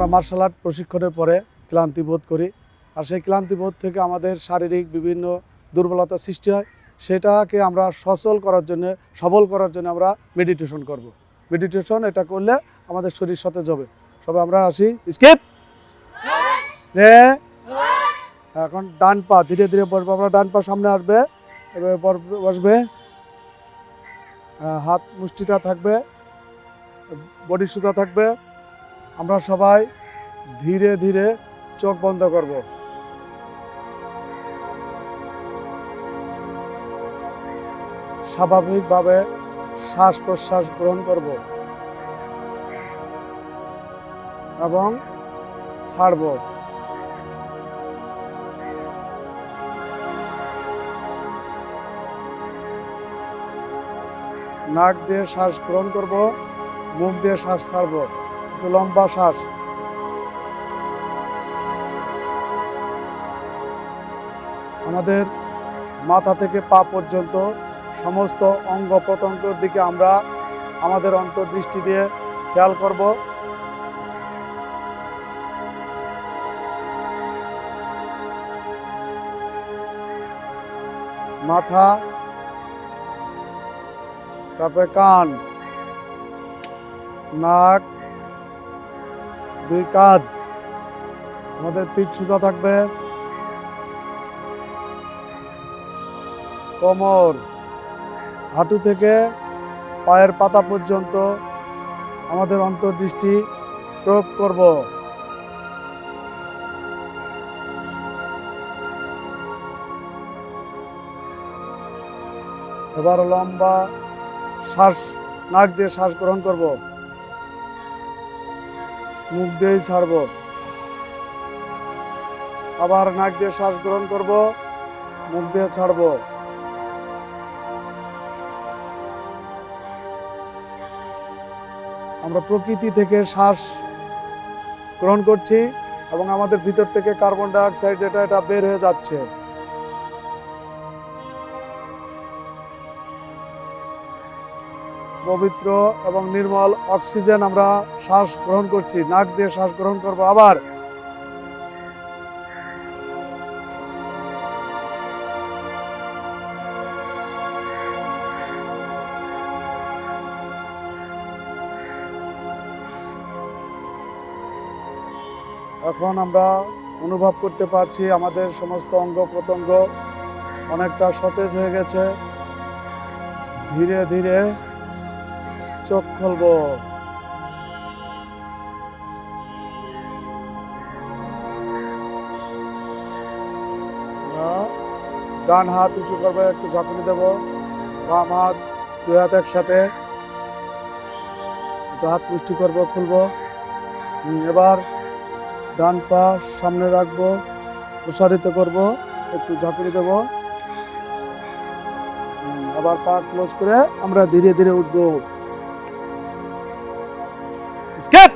আমরা martial art প্রশিক্ষণের পরে ক্লান্তি বোধ করি। আর সেই ক্লান্তি বোধ থেকে আমাদের শারীরিক বিভিন্ন দুর্বলতা সৃষ্টি হয়। সেটাকে আমরা সচল করার জন্য, সবল করার জন্য আমরা মেডিটেশন করব। মেডিটেশন এটা করলে আমাদের শরীর সতেজ হবে। সবে আমরা আসি। স্কিপ এখন ডান পা, ধীরে ধীরে বসবো। আমরা ডান পা সামনে আসবে। বসবে। হাত মুষ্টিটা থাকবে। বডি সুতা থাকবে। আমরা সবাই ধীরে ধীরে চোখ বন্ধ করব। স্বাভাবিকভাবে শ্বাস প্রশ্বাস গ্রহণ করব এবং ছাড়ব। নাক দিয়ে শ্বাস গ্রহণ করব, মুখ দিয়ে শ্বাস ছাড়ব। একটু লম্বা শ্বাস। আমাদের মাথা থেকে পা পর্যন্ত সমস্ত অঙ্গ প্রত্যঙ্গের দিকে আমরা আমাদের অন্তর্দৃষ্টি দিয়ে খেয়াল করব। মাথা, তারপরে কান, নাক দুই কাঁধ। আমাদের পিঠ সোজা থাকবে। কোমর হাঁটু থেকে পায়ের পাতা পর্যন্ত আমাদের অন্তর্দৃষ্টি প্রয়োগ করব। এবার লম্বা শ্বাস, নাক দিয়ে শ্বাস গ্রহণ করব। মুখ দিয়েই ছাড়ব। আবার নাক দিয়ে শ্বাস গ্রহণ করব, মুখ দিয়ে ছাড়ব। আমরা প্রকৃতি থেকে শ্বাস গ্রহণ করছি এবং আমাদের ভিতর থেকে কার্বন ডাই অক্সাইড যেটা, এটা বের হয়ে যাচ্ছে। পবিত্র এবং নির্মল অক্সিজেন আমরা শ্বাস গ্রহণ করছি, নাক দিয়ে শ্বাস গ্রহণ করব আবার। এখন আমরা অনুভব করতে পারছি আমাদের সমস্ত অঙ্গ প্রত্যঙ্গ অনেকটা সতেজ হয়ে গেছে। ধীরে ধীরে চোখ খুলবো। ডান হাত উঁচু করব, একটু ঝাঁকুনি দেবো। বাম হাত দুই হাত একসাথে। একটু হাত পুষ্টি করব, খুলবো। এবার ডান পা সামনে রাখব, প্রসারিত করব, একটু ঝাঁকুনি দেবো। আবার পা ক্লোজ করে আমরা ধীরে ধীরে উঠবো। স্কেপ